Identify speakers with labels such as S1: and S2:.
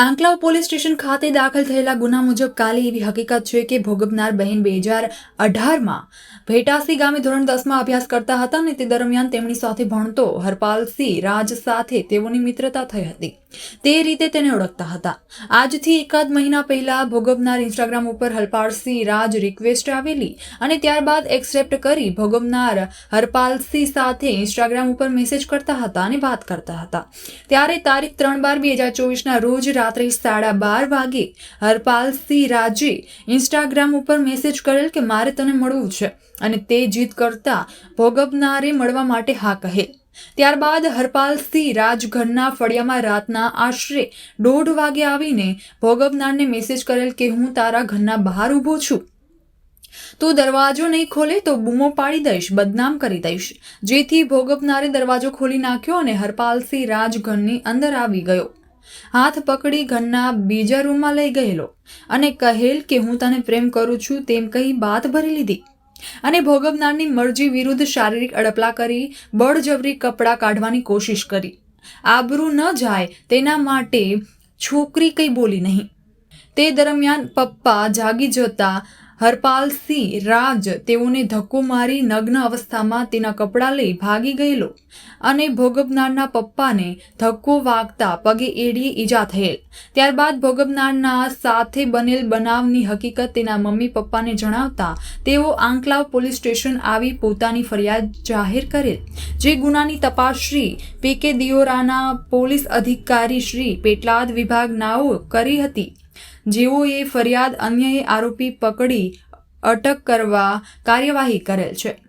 S1: Anklav police station ખાતે દાખલ થયેલા ગુના મુજબ કાલે એવી હકીકત છે કે ભોગવનાર બહેન બે હજાર અઢારમાં ભેટાસી ગામે ધોરણ દસમાં અભ્યાસ કરતા હતા અને તે દરમિયાન તેમની સાથે ભણતો હરપાલસિંહ રાજ સાથે તેઓની મિત્રતા થઈ હતી. તે રીતે તેને ઓળખતા હતા. આજથી એકાદ મહિના પહેલા ભોગવનાર ઇન્સ્ટાગ્રામ ઉપર હરપાલસિંહ રાજ રિક્વેસ્ટ આવેલી અને ત્યારબાદ એક્સેપ્ટ કરી ભોગવનાર હરપાલસિંહ સાથે ઇન્સ્ટાગ્રામ ઉપર મેસેજ કરતા હતા અને વાત કરતા હતા. ત્યારે તારીખ ત્રણ બાર બે હજાર ચોવીસના રોજ રાત્રે સાડા બાર વાગે હરપાલસિંહ રાજે ઇન્સ્ટાગ્રામ ઉપર મેસેજ કરેલ કે મારે તને મળવું છે અને તે જીદ કરતા ભોગવનારે મળવા માટે હા કહે. ત્યારબાદ હરપાલસિંહ રાજઘરના ફળિયામાં રાતના આશરે દોઢ વાગે આવીને ભોગબનારને મેસેજ કરેલ કે હું તારા ઘરના બહાર ઊભો છું. તું દરવાજો નહીં ખોલે તો બૂમો પાડી દઈશ, બદનામ કરી દઈશ. જેથી ભોગવનારે દરવાજો ખોલી નાખ્યો અને હરપાલસિંહ રાજઘરની અંદર આવી ગયો. હાથ પકડી ઘરના બીજા રૂમમાં લઈ ગયેલો અને કહેલ કે હું તને પ્રેમ કરું છું તેમ કહી બાત ભરી લીધી. અને ભોગવનારની મરજી વિરુદ્ધ શારીરિક અડપલા કરી બળજબરી કપડાં કાઢવાની કોશિશ કરી. આબરૂ ન જાય તેના માટે છોકરી કંઈ બોલી નહીં. તે દરમિયાન પપ્પા જાગી જતા હરપાલસિંહ રાજ તેઓને ધક્કો મારી નગ્ન અવસ્થામાં તેના કપડાં લઈ ભાગી ગયેલો અને ભોગવનારના પપ્પાને ધક્કો વાગતા પગે એડીએ ઈજા થયેલ. ત્યારબાદ ભોગવનારના સાથે બનેલ બનાવની હકીકત તેના મમ્મી પપ્પાને જણાવતા તેઓ આંકલાવ પોલીસ સ્ટેશન આવી પોતાની ફરિયાદ જાહેર કરેલ. જે ગુનાની તપાસ શ્રી પી કે દિયોરાના પોલીસ અધિકારી શ્રી પેટલાદ વિભાગ નાઓ કરી હતી. જેઓએ ફરિયાદ અન્યએ આરોપી પકડી અટક કરવા કાર્યવાહી કરેલ છે.